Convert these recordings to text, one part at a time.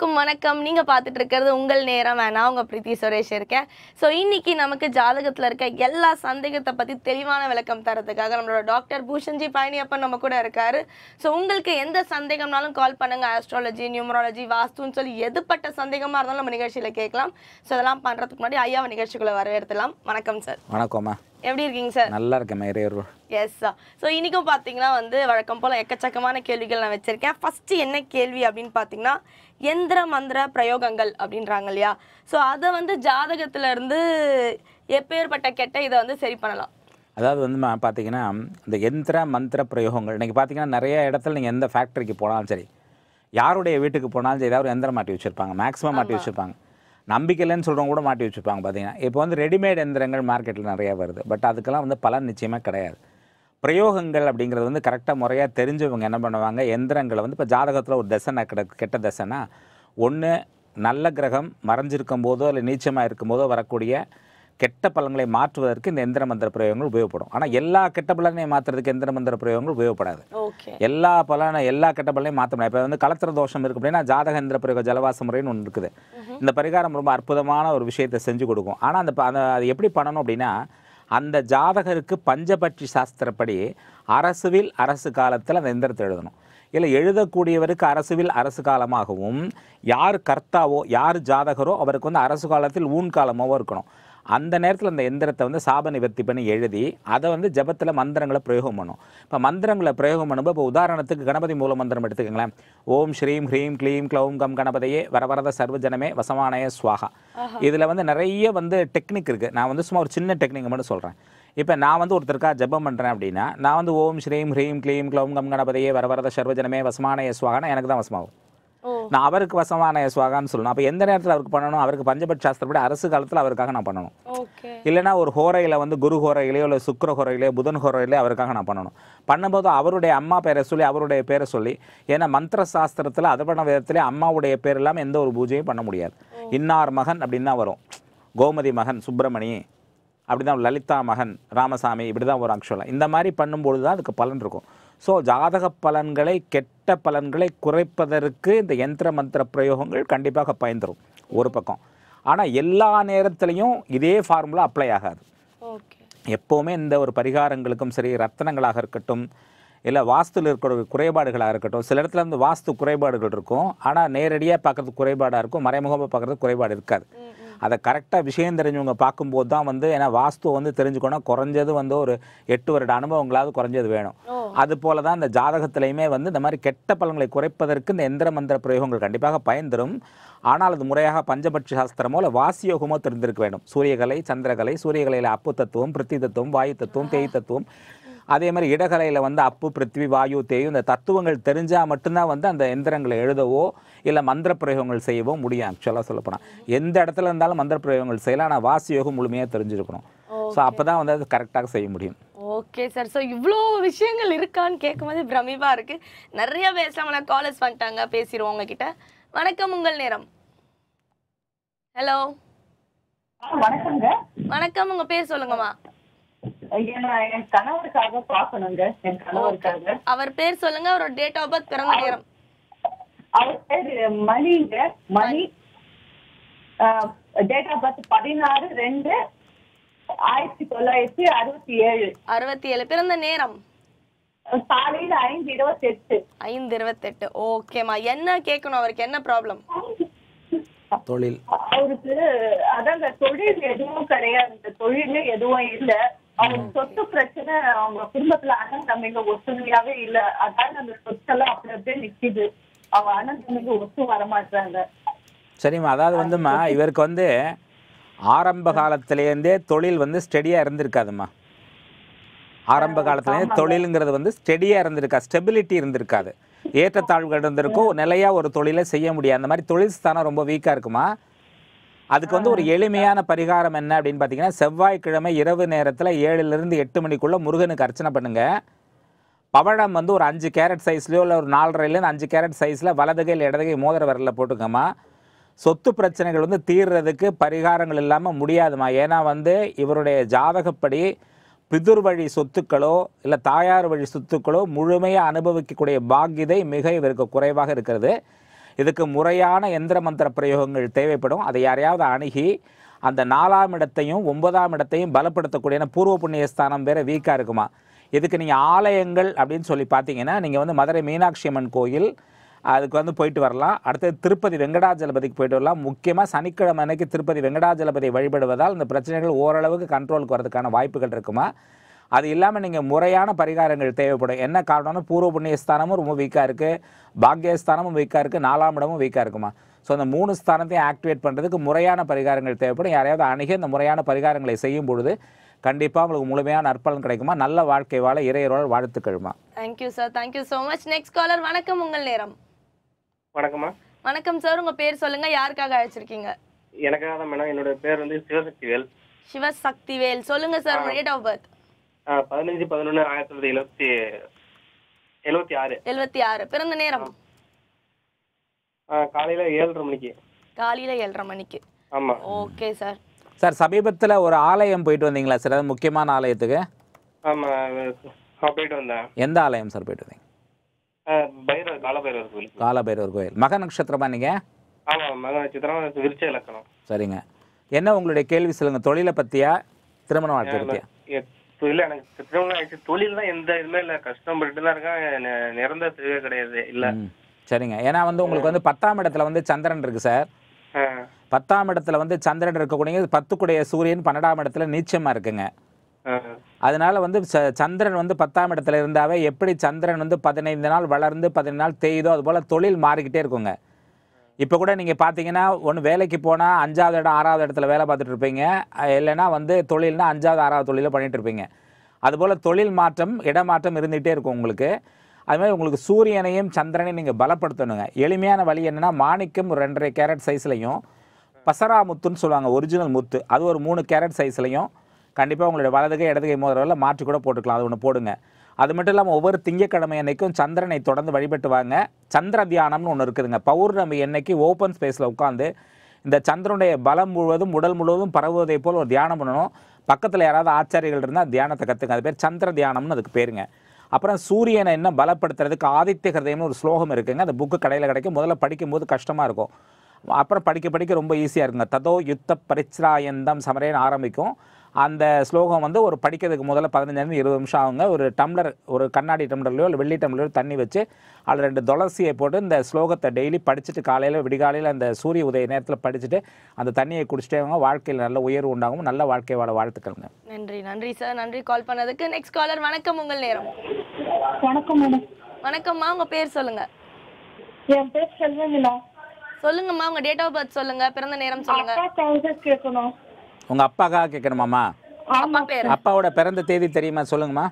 அனைவருக்கும் வணக்கம். நீங்க பார்த்துட்டு இருக்கிறது உங்கள் நேரம். நான் உங்க பிரீத்தி சுரேஷ் இருக்கேன். ஸோ இன்னைக்கு நமக்கு ஜாதகத்துல இருக்க எல்லா சந்தேகத்தை பத்தி தெளிவான விளக்கம் தரதுக்காக நம்மளோட டாக்டர் பூஷன்ஜி பழனியப்பன் நம்ம கூட இருக்காரு. ஸோ உங்களுக்கு எந்த சந்தேகம்னாலும் கால் பண்ணுங்க. ஆஸ்ட்ராலஜி நியூமராலஜி வாஸ்துன்னு சொல்லி எதுப்பட்ட சந்தேகமா இருந்தாலும் நம்ம நிகழ்ச்சியில கேட்கலாம். ஸோ அதெல்லாம் பண்றதுக்கு முன்னாடி ஐயாவை நிகழ்ச்சிக்குள்ள வரவேற்கலாம். வணக்கம் சார் வணக்கம்மா. எப்படி இருக்கீங்க சார் நல்லா இருக்கேன் மேரியர் எஸ் ஸோ இன்றைக்கும் பார்த்தீங்கன்னா வந்து வழக்கம் போல் எக்கச்சக்கமான கேள்விகள் நான் வச்சுருக்கேன். ஃபஸ்ட்டு என்ன கேள்வி அப்படின்னு பார்த்தீங்கன்னா எந்திர மந்திர பிரயோகங்கள் அப்படின்றாங்க இல்லையா? ஸோ அதை வந்து ஜாதகத்துல இருந்து எப்பேற்பட்ட கெட்ட இதை வந்து சரி பண்ணலாம்? அதாவது வந்து பார்த்தீங்கன்னா இந்த எந்திர மந்திர பிரயோகங்கள் இன்றைக்கி பார்த்தீங்கன்னா நிறைய இடத்துல நீங்கள் எந்த ஃபேக்ட்ரிக்கு போனாலும் சரி யாருடைய வீட்டுக்கு போனாலும் சரி ஏதாவது ஒரு எந்திரம் மாட்டி வச்சுருப்பாங்க. மேக்ஸிமம் மாட்டி வச்சுருப்பாங்க. நம்பிக்கை இல்லைன்னு சொல்கிறவங்க கூட மாட்டி வச்சுருப்பாங்க பார்த்தீங்கன்னா. இப்போ வந்து ரெடிமேட் எந்திரங்கள் மார்க்கெட்டில் நிறையா வருது. பட் அதுக்கெல்லாம் வந்து பலன் நிச்சயமாக கிடையாது. பிரயோகங்கள் அப்படிங்கிறது வந்து கரெக்டாக முறையாக தெரிஞ்சவங்க என்ன பண்ணுவாங்க? எந்திரங்களை வந்து இப்போ ஜாதகத்தில் ஒரு தசனை கிட கெட்ட தசைனா ஒன்று நல்ல கிரகம் மறைஞ்சிருக்கும் போதோ இல்லை நீச்சமாக இருக்கும்போதோ வரக்கூடிய கெட்ட பலன்களை மாற்றுவதற்கு இந்த எந்திர மந்திர பிரயோகங்கள் உபயோகப்படும். ஆனால் எல்லா கெட்ட பலனையும் மாற்றுறதுக்கு எந்திர மந்திர பிரயோகங்கள் உபயோகப்படாது. எல்லா பலன எல்லா கெட்ட பலனையும் மாற்ற முடியாது. இப்போ வந்து கலத்திர தோஷம் இருக்கு அப்படின்னா ஜாதக எந்திர பிரயோக ஜலவாச முறைன்னு ஒன்று இருக்குது. இந்த பரிகாரம் ரொம்ப அற்புதமான ஒரு விஷயத்தை செஞ்சு கொடுக்கும். ஆனால் அந்த அது எப்படி பண்ணணும் அப்படின்னா அந்த ஜாதகருக்கு பஞ்சபட்சி சாஸ்திரப்படி அரசுவில் அரசு காலத்தில் அந்த எந்திரத்தை எழுதணும். இல்லை எழுதக்கூடியவருக்கு அரசுவில் அரசு காலமாகவும் யார் கர்த்தாவோ யார் ஜாதகரோ அவருக்கு வந்து அரசு காலத்தில் ஊன் காலமாகவும் இருக்கணும். அந்த நேரத்தில் அந்த எந்திரத்தை வந்து சாப நிவர்த்தி பண்ணி எழுதி அதை வந்து ஜபத்தில் மந்திரங்களை பிரயோகம் பண்ணும். இப்போ மந்திரங்களை பிரயோகம் பண்ணும்போது இப்போ உதாரணத்துக்கு கணபதி மூல மந்திரம் எடுத்துக்கங்களேன். ஓம் ஸ்ரீம் ஹ்ரீம் க்ளீம் க்ளௌம் கம் கணபதையே வரவரத சர்வஜனமே வசமானய ஸ்வாகா இதில் வந்து நிறைய வந்து டெக்னிக் இருக்குது நான் வந்து சும்மா ஒரு சின்ன டெக்னிக் மட்டும் சொல்கிறேன் இப்போ நான் வந்து ஒருத்தருக்கா ஜெபம் பண்ணுறேன் அப்படின்னா நான் வந்து ஓம் ஸ்ரீம் ஹ்ரீம் க்ளீம் க்ளௌம் கம் கணபதையே வரவரத சர்வஜனமே வசமானய ஸ்வாகானா எனக்கு தான் வசமாகும். நான் அவருக்கு வசமான சுவாகான்னு சொல்லணும். அப்போ எந்த நேரத்தில் அவருக்கு பண்ணணும்? அவருக்கு பஞ்சபட்ச சாஸ்திரப்படி அரசு காலத்தில் அவருக்காக நான் பண்ணணும். ஓகே. இல்லைன்னா ஒரு ஹோரையில் வந்து குரு ஹோரையிலையோ இல்லை சுக்கிர ஹோரையிலையோ புதன் ஹோரையிலையோ அவருக்காக நான் பண்ணணும். பண்ணும்போது அவருடைய அம்மா பேரை சொல்லி அவருடைய பேரை சொல்லி ஏன்னா மந்திர சாஸ்திரத்தில் அதபண விதத்திலே அம்மாவுடைய பேர் இல்லாமல் எந்த ஒரு பூஜையும் பண்ண முடியாது. இன்னார் மகன் அப்படின்னு தான் வரும். கோமதி மகன் சுப்பிரமணி அப்படி தான் லலிதா மகன் ராமசாமி இப்படி தான் வரும் ஆக்சுவலாக இந்த மாதிரி பண்ணும்பொழுது தான் அதுக்கு பலன் இருக்கும். ஸோ ஜாதக பலன்களை கெட்ட பலன்களை குறைப்பதற்கு இந்த யந்திர மந்திர பிரயோகங்கள் கண்டிப்பாக பயன்தரும். ஒரு பக்கம். ஆனால் எல்லா நேரத்துலையும் இதே ஃபார்முலா அப்ளை ஆகாது. எப்போவுமே இந்த ஒரு பரிகாரங்களுக்கும் சரி ரத்தனங்களாக இருக்கட்டும் இல்லை வாஸ்துல இருக்கிற குறைபாடுகளாக இருக்கட்டும் சில இடத்துல வந்து வாஸ்து குறைபாடுகள் இருக்கும். ஆனால் நேரடியாக பார்க்குறதுக்கு குறைபாடாக இருக்கும் மறைமுகமாக பார்க்குறதுக்கு குறைபாடு இருக்காது. அதை கரெக்டாக விஷயம் தெரிஞ்சவங்க பார்க்கும்போது தான் வந்து ஏன்னா வாஸ்துவை வந்து தெரிஞ்சுக்கணும். குறைஞ்சது வந்து ஒரு எட்டு வருட அனுபவங்களாவது குறைஞ்சது வேணும். அது போல தான் இந்த ஜாதகத்திலையுமே வந்து இந்த மாதிரி கெட்ட பலன்களை குறைப்பதற்கு இந்த எந்திர மந்திர பிரயோகங்கள் கண்டிப்பாக பயன் தரும் ஆனால் அது முறையாக பஞ்சபட்ச சாஸ்திரமோ இல்லை வாசியோகமோ தெரிந்திருக்க வேண்டும். சூரியகலை சந்திரகலை சூரியகலையில் அப்பு தத்துவம் பிருத்தி தத்துவம் வாயு தத்துவம் தேய் தத்துவம் அதே மாதிரி இடகலையில் வந்து அப்பு பிருத்வி வாயு தேயு இந்த தத்துவங்கள் தெரிஞ்சால் மட்டும்தான் வந்து அந்த எந்திரங்களை எழுதவோ இல்லை மந்திர பிரயோகங்கள் செய்யவோ முடியும் ஆக்சுவலாக சொல்லப்போனால் எந்த இடத்துல இருந்தாலும் மந்திர பிரயோகங்கள் செய்யலாம். ஆனால் வாசியோகம் முழுமையாக தெரிஞ்சிருக்கணும். ஸோ அப்போ தான் வந்து அது கரெக்டாக செய்ய முடியும். ஓகே சார் ஸோ இவ்வளோ விஷயங்கள் இருக்கான்னு கேட்கும்போது பிரமிப்பா இருக்கு. நிறைய பேசலாம் காலேஜ் பண்ணிட்டாங்க பேசிடுவோம் உங்ககிட்ட. வணக்கம் உங்கள் நேரம். ஹலோ ஆ, வணக்கங்க வணக்கம் உங்க பேர் சொல்லுங்கம்மா. என் கணவருக்காக என் கணவருக்காக. அவர் பேர் சொல்லுங்க அவரோட டேட் ஆஃப் பர்த் பிறந்த நேரம். அவர் பேரு மணிங்க. மணி டேட் ஆஃப் பர்த் பதினாறு ரெண்டு ஆயிரத்தி தொள்ளாயிரத்தி அறுபத்தி ஏழு. அறுபத்தி ஏழு. பிறந்த நேரம்? காலையில ஐந்து இருபத்தி எட்டு ஐந்து இருபத்தெட்டு. ஓகேம்மா என்ன கேட்கணும் அவருக்கு? என்ன ப்ராப்ளம் தொழில். அவருக்கு அதாங்க தொழில் எதுவும் கிடையாது. இந்த தொழில் எதுவும் இல்ல. அவருக்கு சொத்து பிரச்சனை அவங்க குடும்பத்துல அண்ணன் தம்பிங்க ஒத்துமையாவே இல்ல. அதான் அந்த சொத்தெல்லாம் அப்படி அப்படியே நிக்குது. அவங்க அண்ணன் தம்பிங்க ஒத்து வர மாட்டாங்க சரிம்மா அதாவது வந்தும்மா இவருக்கு வந்து ஆரம்ப காலத்திலேருந்தே தொழில் வந்து ஸ்டெடியாக இருந்திருக்காதும்மா ஆரம்ப காலத்துலேருந்தே தொழிலுங்கிறது வந்து ஸ்டெடியாக இருந்திருக்கா? ஸ்டெபிலிட்டி இருந்திருக்காது. ஏற்றத்தாழ்வுகள் இருந்திருக்கும். நிலையாக ஒரு தொழிலை செய்ய முடியாது. அந்த மாதிரி தொழில் ஸ்தானம் ரொம்ப வீக்காக இருக்குமா? அதுக்கு வந்து ஒரு எளிமையான பரிகாரம் என்ன அப்படின்னு பார்த்தீங்கன்னா செவ்வாய்க்கிழமை இரவு நேரத்தில் ஏழுலேருந்து எட்டு மணிக்குள்ளே முருகனுக்கு அர்ச்சனை பண்ணுங்க. பவழம் வந்து ஒரு அஞ்சு கேரட் சைஸ்லையோ இல்லை ஒரு நாலரைலேருந்து அஞ்சு கேரட் சைஸில் வலது கையில் இடது மோதிர விரலில் போட்டுக்கம்மா. சொத்து பிரச்சனைகள் வந்து தீர்றதுக்கு பரிகாரங்கள் இல்லாமல் முடியாதுமா ஏன்னா வந்து இவருடைய ஜாதகப்படி பிதுர் வழி சொத்துக்களோ இல்லை தாயார் வழி சொத்துக்களோ முழுமையாக அனுபவிக்கக்கூடிய பாக்கியதை மிக இவருக்கு குறைவாக இருக்கிறது. இதுக்கு முறையான எந்திர மந்திர பிரயோகங்கள் தேவைப்படும். அதை யாரையாவது அணுகி அந்த நாலாம் இடத்தையும் ஒன்பதாம் இடத்தையும் பலப்படுத்தக்கூடிய பூர்வ புண்ணிய ஸ்தானம் வேறு வீக்காக இருக்குமா? இதுக்கு நீங்கள் ஆலயங்கள் அப்படின்னு சொல்லி பார்த்தீங்கன்னா நீங்கள் வந்து மதுரை மீனாட்சி அம்மன் கோயில் அதுக்கு வந்து போயிட்டு வரலாம். அடுத்தது திருப்பதி வெங்கடாஜலபதிக்கு போயிட்டு வரலாம். முக்கியமாக சனிக்கிழமை அன்னைக்கு திருப்பதி வெங்கடாஜலபதி வழிபடுவதால் இந்த பிரச்சனைகள் ஓரளவுக்கு கண்ட்ரோலுக்கு வரதுக்கான வாய்ப்புகள் இருக்குமா? அது இல்லாமல் நீங்கள் முறையான பரிகாரங்கள் தேவைப்படும். என்ன காரணம்னா பூர்வ புண்ணிய ஸ்தானமும் ரொம்ப வீக்காக இருக்குது பாக்கியஸ்தானமும் வீக்காக இருக்குது நாலாம் இடமும் வீக்காக இருக்குமா? ஸோ அந்த மூணு ஸ்தானத்தையும் ஆக்டிவேட் பண்ணுறதுக்கு முறையான பரிகாரங்கள் தேவைப்படும். யாரையாவது அணுகி அந்த முறையான பரிகாரங்களை செய்யும் பொழுது கண்டிப்பாக உங்களுக்கு முழுமையான நற்பலன் கிடைக்குமா? நல்ல வாழ்க்கை வாழ இறையரோட வாழ்த்துக்கள்மா. Thank you sir thank you so much next caller வணக்கம் உங்கள் நேரம். வணக்கம்மா. வணக்கம் சார் உங்க பேர் சொல்லுங்க. யாருக்காக அழைச்சிருக்கீங்க? எனக்காக தான் மேடம் என்னோட பேர் வந்து சிவசக்திவேல். சிவசக்திவேல். சொல்லுங்க சார் உங்க டேட் ஆஃப் பர்த் பதினஞ்சு பதினொன்று ஆயிரத்தி தொள்ளாயிரத்தி எழுபத்தி எழுபத்தி ஆறு. எழுபத்தி ஆறு. பிறந்த நேரம்? காலையில ஏழரை மணிக்கு. காலையில ஏழரை மணிக்கு. ஆமா. Okay sir. சார் சமீபத்தில் ஒரு ஆலயம் போயிட்டு வந்தீங்களா சார்? அது முக்கியமான ஆலயத்துக்கு? ஆமா போயிட்டு வந்தேன். எந்த ஆலயம் சார் போயிட்டு வந்தீங்க? பைரவர் காலபைரவர் கோயிலுக்கு காலபைரவர் கோயில். மக நட்சத்திரமா நீங்கள் ஆமா மக நட்சத்திரம் விருச்ச இலக்கணம். சரிங்க. என்ன உங்களுடைய கேள்வி சொல்லுங்க? தொழிலை பற்றியா திருமண வாழ்க்கை பற்றியா தொழில் எனக்கு திருமணம் ஆயிடுச்சு தொழில் தான் எந்த இதுவுமே இல்லை. கஷ்டப்பட்டு தான் இருக்கேன். நிரந்தர தெளிவே கிடையாது. இல்ல. சரிங்க. ஏன்னா வந்து உங்களுக்கு வந்து பத்தாம் இடத்துல வந்து சந்திரன் இருக்கு சார். பத்தாம் இடத்துல வந்து சந்திரன் இருக்கக்கூடிய பத்துக்குடைய சூரியன் பன்னெண்டாம் இடத்துல நீச்சமாக இருக்குங்க. அதனால வந்து சந்திரன் வந்து பத்தாம் இடத்துல இருந்தாவே எப்படி சந்திரன் வந்து பதினைந்து நாள் வளர்ந்து பதினைந்து நாள் தேயுதோ அது போல் தொழில் மாறிக்கிட்டே இருக்குங்க. இப்போ கூட நீங்கள் பார்த்தீங்கன்னா ஒன்று வேலைக்கு போனால் அஞ்சாவது இடம் ஆறாவது இடத்துல வேலை பார்த்துட்டு இருப்பீங்க. இல்லைன்னா வந்து தொழில்னா அஞ்சாவது ஆறாவது தொழிலை பண்ணிட்டு இருப்பீங்க. அதுபோல் தொழில் மாற்றம் இடமாற்றம் இருந்துகிட்டே இருக்கும் உங்களுக்கு. அதுமாதிரி உங்களுக்கு சூரியனையும் சந்திரனையும் நீங்கள் பலப்படுத்தணுங்க. எளிமையான வழி என்னென்னா மாணிக்கம் ஒரு ரெண்டரை கேரட் சைஸ்லையும் பசரா முத்துன்னு சொல்லுவாங்க ஒரிஜினல் முத்து. அது ஒரு மூணு கேரட் சைஸ்லையும் கண்டிப்பாக உங்களுடைய வலதுகை இடதுகை மோதிரவில் மாற்றி கூட போட்டுக்கலாம். அது ஒன்று போடுங்க. அது மட்டும் இல்லாமல் ஒவ்வொரு திங்கக்கிழமை அன்னைக்கும் சந்திரனை தொடர்ந்து வழிபட்டு வாங்க சந்திர தியானம்னு ஒன்று இருக்குதுங்க பௌர்ணமி அன்னைக்கு ஓப்பன் ஸ்பேஸில் உட்காந்து இந்த சந்திரனுடைய பலம் முழுவதும் உடல் முழுவதும் பரவுவதை போல் ஒரு தியானம் பண்ணணும். பக்கத்தில் யாராவது ஆச்சாரிகள் இருந்தால் தியானத்தை கற்றுங்க அது பேர் சந்திர தியானம்னு அதுக்கு பேருங்க. அப்புறம் சூரியனை என்ன பலப்படுத்துறதுக்கு ஆதித்ய ஹிருதயம்னு ஒரு ஸ்லோகம் இருக்குங்க. அந்த புக்கு கடையில் கிடைக்கும். முதல்ல படிக்கும்போது கஷ்டமாக இருக்கும். அப்புறம் படிக்க படிக்க ரொம்ப ஈஸியாக இருக்குங்க. ததோ யுத்த பரிச்சிராயந்தம் சமரேன்னு ஆரம்பிக்கும். அந்த ஸ்லோகம் வந்து ஒரு படிக்கிறதுக்கு முதல்ல பதினஞ்சுலேருந்து இருபது நிமிஷம் ஆகுங்க. ஒரு டம்ளர் ஒரு கண்ணாடி டம்ளர்லையோ இல்லை வெள்ளி டம்ளர்லையோ தண்ணி வச்சு அதில் ரெண்டு துளசியை போட்டு இந்த ஸ்லோகத்தை டெய்லி படிச்சுட்டு காலையில் விடிகாலையில் அந்த சூரிய உதய நேரத்தில் படிச்சுட்டு அந்த தண்ணியை குடிச்சிட்டே வாங்க. வாழ்க்கையில் நல்ல உயர்வு உண்டாகும். நல்ல வாழ்க்கை வாழ வாழ்த்துக்கள்ங்க. நன்றி நன்றி சார் நன்றி கால் பண்ணதுக்கு. நெக்ஸ்ட் காலர் வணக்கம் உங்கள் நேரம். வணக்கம் மேடம் வணக்கம்மா உங்க பேர் சொல்லுங்க. என் பேர் செல்வமிலா. சொல்லுங்கம்மா உங்க டேட் ஆஃப் பர்த் சொல்லுங்க. பிறந்த நேரம் சொல்லுங்க. கேட்கணும். உங்கள் அப்பாக்காக கேட்கணுமாம்மா? அப்பா பேர் அப்பாவோட பிறந்த தேதி தெரியுமா சொல்லுங்கம்மா?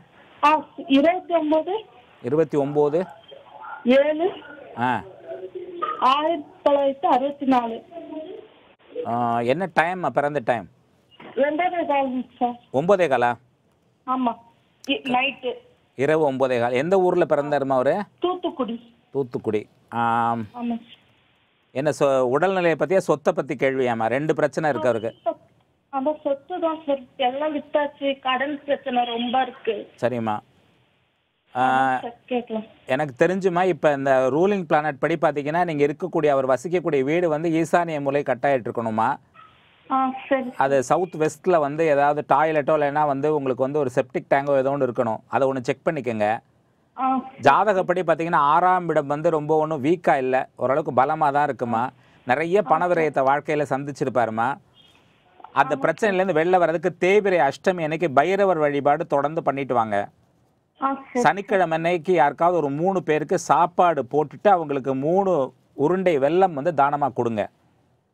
இருபத்தி ஒன்பது இருபத்தி ஒம்பது ஏழு. ஆ. ஆயிரத்தி தொள்ளாயிரத்தி அறுபத்தி நாலு என்ன டைம் பிறந்த டைம் ஒம்போதே காலா ஆமா. நைட்டு. இரவு ஒம்போதே கால். எந்த ஊரில் பிறந்தாருமா அவர்? தூத்துக்குடி. தூத்துக்குடி. என்ன சொ உடல்நிலையை பற்றியா சொத்தை பற்றி கேள்வியாம்மா? ரெண்டு பிரச்சனை இருக்கு அவருக்கு. அந்த சொத்து தான் சார். எல்லாம் வித்தாச்சு. கடன் பிரச்சனை ரொம்ப இருக்கு. சரிம்மா. எனக்கு தெரிஞ்சுமா இப்போ இந்த ரூலிங் பிளானட் படி பார்த்தீங்கன்னா நீங்கள் இருக்கக்கூடிய அவர் வசிக்கக்கூடிய வீடு வந்து ஈசானிய மூலை கட்டாயிட்டு இருக்கணுமா அது சவுத் வெஸ்ட்டில் வந்து ஏதாவது டாய்லெட்டோ இல்லைன்னா வந்து உங்களுக்கு வந்து ஒரு செப்டிக் டேங்கோ ஏதோ ஒன்று இருக்கணும். அதை ஒன்று செக் பண்ணிக்கோங்க. ஜாதகப்படி பார்த்தீங்கன்னா ஆறாம் இடம் வந்து ரொம்ப ஒன்றும் வீக்காக இல்லை. ஓரளவுக்கு பலமாக தான் இருக்குமா நிறைய பண விரயத்தை வாழ்க்கையில் சந்திச்சிருப்பாருமா. அந்த பிரச்சனையிலேருந்து வெளில வர்றதுக்கு தேய்பிரை அஷ்டமி அன்னைக்கு பைரவர் வழிபாடு தொடர்ந்து பண்ணிட்டு வாங்க ஆ சரி. சனிக்கிழமை அன்னைக்கு யாருக்காவது ஒரு மூணு பேருக்கு சாப்பாடு போட்டுட்டு அவங்களுக்கு மூணு உருண்டை வெல்லம் வந்து தானமாக கொடுங்க.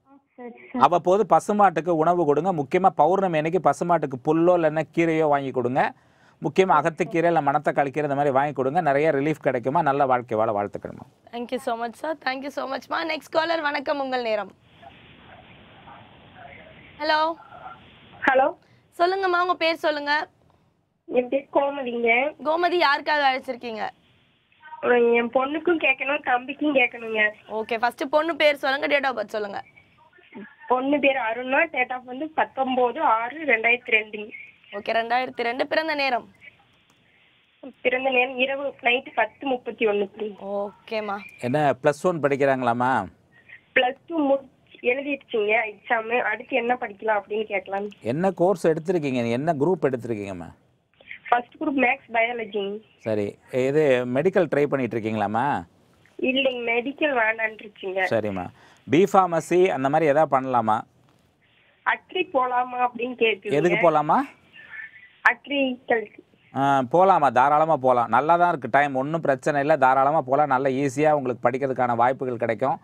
ஆ சரி சரி. அவ்வப்போது பசுமாட்டுக்கு உணவு கொடுங்க. முக்கியமாக பௌர்ணமி அன்னைக்கு பசுமாட்டுக்கு புல்லோ இல்லைன்னா கீரையோ வாங்கி கொடுங்க. முக்கியமாக அகத்துக்கீரை இல்லை மணத்தை கழிக்கிற இந்த மாதிரி வாங்கி கொடுங்க. நிறைய ரிலீஃப் கிடைக்குமா? நல்ல வாழ்க்கை வாழ வாழ்த்துக்கணுமா? Thank you so much sir thank you so மச்மா next caller வணக்கம். உங்கள் நேரம். ஹலோ ஹலோ சொல்லுங்கம்மா உங்க பேர் சொல்லுங்க. என் பேர் கோமதிங்க. கோமதி யாருக்காக அழைச்சிருக்கீங்க? என் பொண்ணுக்கும் கேட்கணும் தம்பிக்கும் கேட்கணுங்க. ஓகே ஃபர்ஸ்ட் பொண்ணு பேர் சொல்லுங்க டேட் ஆஃப் பர்த் சொல்லுங்க. பொண்ணு பேர் அருணா டேட் ஆஃப் வந்து பத்தொம்போது ஆறு ரெண்டாயிரத்தி ரெண்டுங்க ஓகே ரெண்டாயிரத்தி ரெண்டு. பிறந்த நேரம்? பிறந்த நேரம் இரவு நைட்டு பத்து முப்பத்தி ஒண்ணுக்கு ஓகேம்மா என்ன ப்ளஸ் ஒன் படிக்கிறாங்களாம்மா? பிளஸ் டூ முடிச்சு எழுதிடுச்சிங்க எக்ஸாம் அடுத்து என்ன படிக்கலாம் அப்படின்னு கேட்கலாம் என்ன கோர்ஸ் எடுத்திருக்கீங்க? என்ன குரூப் எடுத்திருக்கீங்கம்மா ஃபர்ஸ்ட் குரூப் மேக்ஸ் பயாலஜிங்க சரி. இது மெடிக்கல் ட்ரை பண்ணிட்டு இருக்கீங்களாம்மா இல்லைங்க மெடிக்கல் வேண்டான்ருச்சுங்க சரிம்மா பிஃபார்மசி அந்த மாதிரி எதாவது பண்ணலாமா? அக்ரி போலாமா அப்படின்னு கேட்டு எதுக்கு போகலாமா அக்ரிகல்ச்சர் போகலாமா தாராளமாக போகலாம் நல்லா தான் இருக்குது டைம் ஒன்றும் பிரச்சனை இல்லை. தாராளமாக போகலாம் நல்ல ஈஸியாக உங்களுக்கு படிக்கிறதுக்கான வாய்ப்புகள் கிடைக்கும்.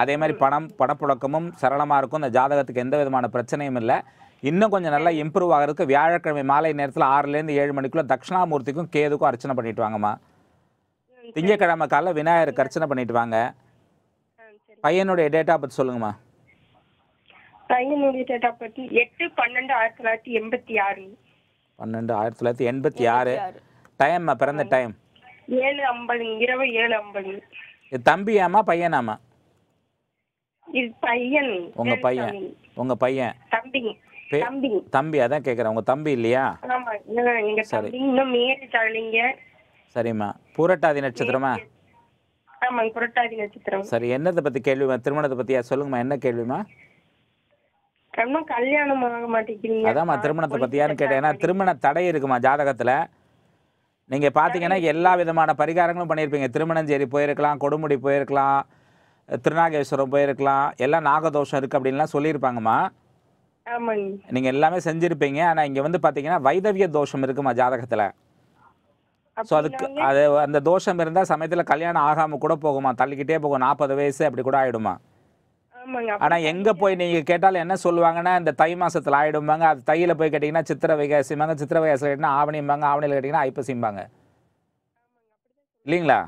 அதே மாதிரி பணம் பணப்புழக்கமும் சரளமாக இருக்கும். இந்த ஜாதகத்துக்கு எந்த விதமான பிரச்சனையும் இல்லை. இன்னும் கொஞ்சம் நல்லா இம்ப்ரூவ் ஆகிறதுக்கு வியாழக்கிழமை மாலை நேரத்தில் ஆறுலேருந்து ஏழு மணிக்குள்ளே தட்சிணாமூர்த்திக்கும் கேதுக்கும் அர்ச்சனை பண்ணிட்டு வாங்கம்மா. திங்கக்கிழமை காலைல விநாயகருக்கு அர்ச்சனை பண்ணிட்டு வாங்க. பையனுடைய டேட்டா பற்றி சொல்லுங்கம்மா. பையனுடைய டேட் ஆஃப் பர்த் எட்டு பன்னெண்டு ஆயிரத்தி தொள்ளாயிரத்தி எண்பத்தி ஆறு. பன்னெண்டு ஆயிரத்தி தொள்ளாயிரத்தி எண்பத்தி ஆறு. டைம் பிறந்த டைம் ஏழு ஐம்பது இரவு ஏழு ஐம்பது இது தம்பியாம்மா பையனாம்மா? இது பையன் உங்கள் பையன் உங்கள் பையன். தம்பிங்க பே- தம்பிங்க தம்பி அதான் கேட்குறேன் உங்கள் தம்பி இல்லையா? தம்பி. இன்னும் மேரேஜ் ஆகலைங்க சரிம்மா. பூரட்டாதி நட்சத்திரமா? ஆமாங்க புரட்டாதி நட்சத்திரம். சரி என்னத்தை பற்றி கேள்விமா திருமணத்தை பற்றியா சொல்லுங்கம்மா என்ன கேள்விமா இன்னும் கல்யாணம் ஆக மாட்டேங்கிறீங்க. அதாம்மா திருமணத்தை பற்றியான்னு கேட்டேன் ஏன்னா திருமண தடை இருக்குமா ஜாதகத்தில்? நீங்கள் பார்த்தீங்கன்னா எல்லா விதமான பரிகாரங்களும் பண்ணியிருப்பீங்க திருமணஞ்சேரி போயிருக்கலாம் கொடுமுடி போயிருக்கலாம் திருநாகேஸ்வரம் போயிருக்கலாம். எல்லாம் நாகதோஷம் இருக்குது அப்படின்லாம் சொல்லியிருப்பாங்கம்மா. நீங்கள் எல்லாமே செஞ்சுருப்பீங்க. ஆனால் இங்கே வந்து பார்த்தீங்கன்னா வைதவிய தோஷம் இருக்குமா ஜாதகத்தில். ஸோ அதுக்கு அது அந்த தோஷம் இருந்தால் சமயத்தில் கல்யாணம் ஆகாமல் கூட போகுமா தள்ளிக்கிட்டே போகும். நாற்பது வயசு அப்படி கூட ஆகிடுமா ஆனால் எங்கே போய் நீங்கள் கேட்டாலும் என்ன சொல்லுவாங்கன்னா இந்த தை மாசத்துல ஆயிடும்பாங்க. அது தையில் போய் கேட்டிங்கன்னா சித்திரை வைகாசிம்பாங்க சித்திரை வைகாசியில் கேட்டிங்கன்னா ஆவணிம்பாங்க. ஆவணியில் கேட்டிங்கன்னா ஐப்பசிம்பாங்க. இல்லைங்களா?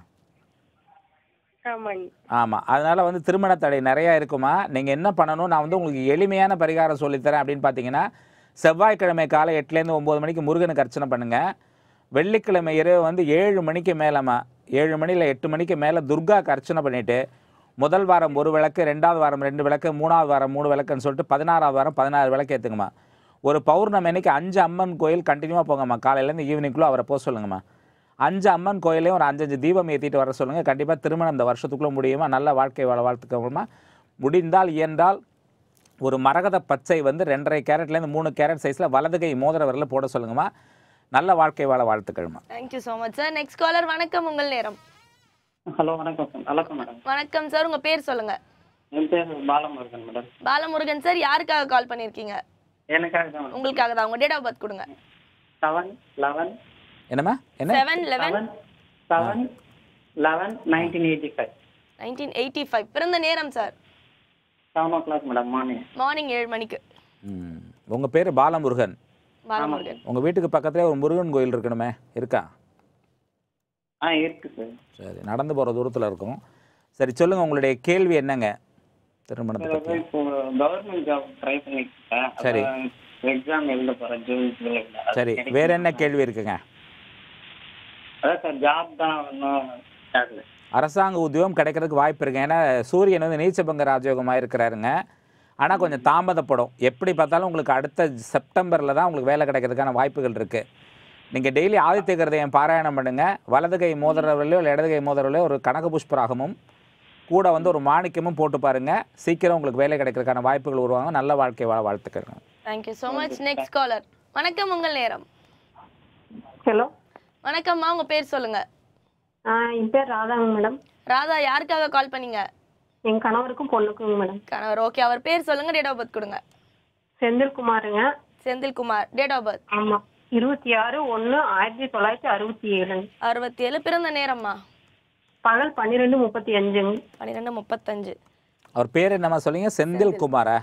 ஆமாம் அதனால் வந்து திருமண தடை நிறையா இருக்குமா? நீங்கள் என்ன பண்ணணும்? நான் வந்து உங்களுக்கு எளிமையான பரிகாரம் சொல்லித்தரேன் அப்படின்னு பார்த்தீங்கன்னா செவ்வாய்க்கிழமை காலை எட்டுலேருந்து ஒம்பது மணிக்கு முருகனுக்கு அர்ச்சனை பண்ணுங்கள் வெள்ளிக்கிழமை இரவு வந்து ஏழு மணிக்கு மேலேம்மா. ஏழு மணியில் எட்டு மணிக்கு மேலே துர்காக்கு அர்ச்சனை பண்ணிவிட்டு முதல் வாரம் ஒரு விளக்கு ரெண்டாவது வாரம் ரெண்டு விளக்கு மூணாவது வாரம் மூணு விளக்குன்னு சொல்லிட்டு பதினாறாவது வாரம் பதினாறு விளக்கு ஏற்றுங்கம்மா ஒரு பௌர்ணமி அன்னைக்கு அஞ்சு அம்மன் கோயில் கண்டினியூவாக போங்கம்மா. காலையிலேருந்து ஈவினிங்குள்ளே அவரை போக சொல்லுங்கம்மா. அஞ்சு அம்மன் கோயிலையும் ஒரு அஞ்சஞ்சு தீபம் ஏற்றிட்டு வர சொல்லுங்கள் கண்டிப்பாக திருமணம் இந்த வருஷத்துக்குள்ளே முடியுமா? நல்ல வாழ்க்கை வாழ வாழ்த்துக்கமா முடிந்தால் இயன்றால் ஒரு மரகத பச்சை வந்து ரெண்டரை கேரட்லேருந்து மூணு கேரட் சைஸில் வலது கை மோதிர விரலில் போட சொல்லுங்கம்மா. நல்ல வாழ்க்கை வாழ வாழ்த்துக்கள்மா. Thank you so much sir next caller வணக்கம் உங்கள் நேரம். ஹலோ வணக்கம் வணக்கம் மேடம் வணக்கம் சார் உங்க பேர் சொல்லுங்க. என் பேர் பாலமுருகன் மேடம் பாலமுருகன் சார் யாருக்காக கால் பண்ணியிருக்கீங்க எனக்காக தான் உங்களுக்காக தான். உங்க டேட் ஆஃப் பர்த் கொடுங்க. செவன் லெவன் என்னம்மா? என்ன? Seven eleven seven eleven nineteen eighty five nineteen eighty five பிறந்த நேரம் sir seven o'clock madam morning morning ஏழு மணிக்கு. ம். உங்கள் பேர் பாலமுருகன். பாலமுருகன். உங்கள் வீட்டுக்கு பக்கத்துலேயே ஒரு முருகன் கோயில் இருக்கணுமே. இருக்கா? ஆ இருக்கு சார் சரி நடந்து போகிற தூரத்தில் இருக்கும். சரி சொல்லுங்கள் உங்களுடைய கேள்வி என்னங்க? திருமணத்தை பற்றி இப்போ கவர்மெண்ட் ஜாப் ட்ரை பண்ணிருக்கேன் சரி. எக்ஸாம் எழுத போகிறேன் சரி? வேற என்ன கேள்வி இருக்குங்க? அதான் சார் ஜாப் தான் இன்னும் ஆகல. அரசாங்க உத்தியோகம் கிடைக்கிறதுக்கு வாய்ப்பு இருக்கு. ஏன்னா சூரியன் வந்து நீச்சபங்க ராஜயோகமாக இருக்கிறாருங்க. ஆனால் கொஞ்சம் தாமதப்படும். எப்படி பார்த்தாலும் உங்களுக்கு அடுத்த செப்டம்பரில் தான் உங்களுக்கு வேலை கிடைக்கிறதுக்கான வாய்ப்புகள் இருக்குது நீங்கள் டெய்லி ஆதித்ய கிருதயம் பாராயணம் பண்ணுங்க. வலது கை மோதிரவிலையோ இல்லை இடது கை மோதிரவிலையோ ஒரு கனக புஷ்பராகமும் கூட வந்து ஒரு மாணிக்கமும் போட்டு பாருங்க. சீக்கிரம் உங்களுக்கு வேலை கிடைக்கிறதுக்கான வாய்ப்புகள் உருவாங்க நல்ல வாழ்க்கை வாழ வாழ்த்துக்கள். Thank you so much next caller வணக்கம் உங்கள் நேரம். ஹலோ வணக்கம்மா உங்க பேர் சொல்லுங்க. என் பேர் ராதாங்க மேடம். ராதா யாருக்காக கால் பண்ணீங்க? என் கணவருக்கும் பொண்ணுக்குங்க மேடம். கணவர் ஓகே. அவர் பேர் சொல்லுங்க டேட் ஆஃப் பர்த் கொடுங்க. செந்தில்குமாருங்க. செந்தில்குமார் டேட் ஆஃப் பர்த் ஆமா. இருபத்தி ஆறு ஒன்று ஆயிரத்தி தொள்ளாயிரத்தி அறுபத்தி ஏழுங்க அறுபத்தி ஏழு பிறந்த நேரம்மா? பகல் பன்னிரெண்டு முப்பத்தி அஞ்சுங்க பன்னிரெண்டு முப்பத்தஞ்சு. அவர் பேர் என்னம்மா சொல்லிங்க செந்தில் குமாரா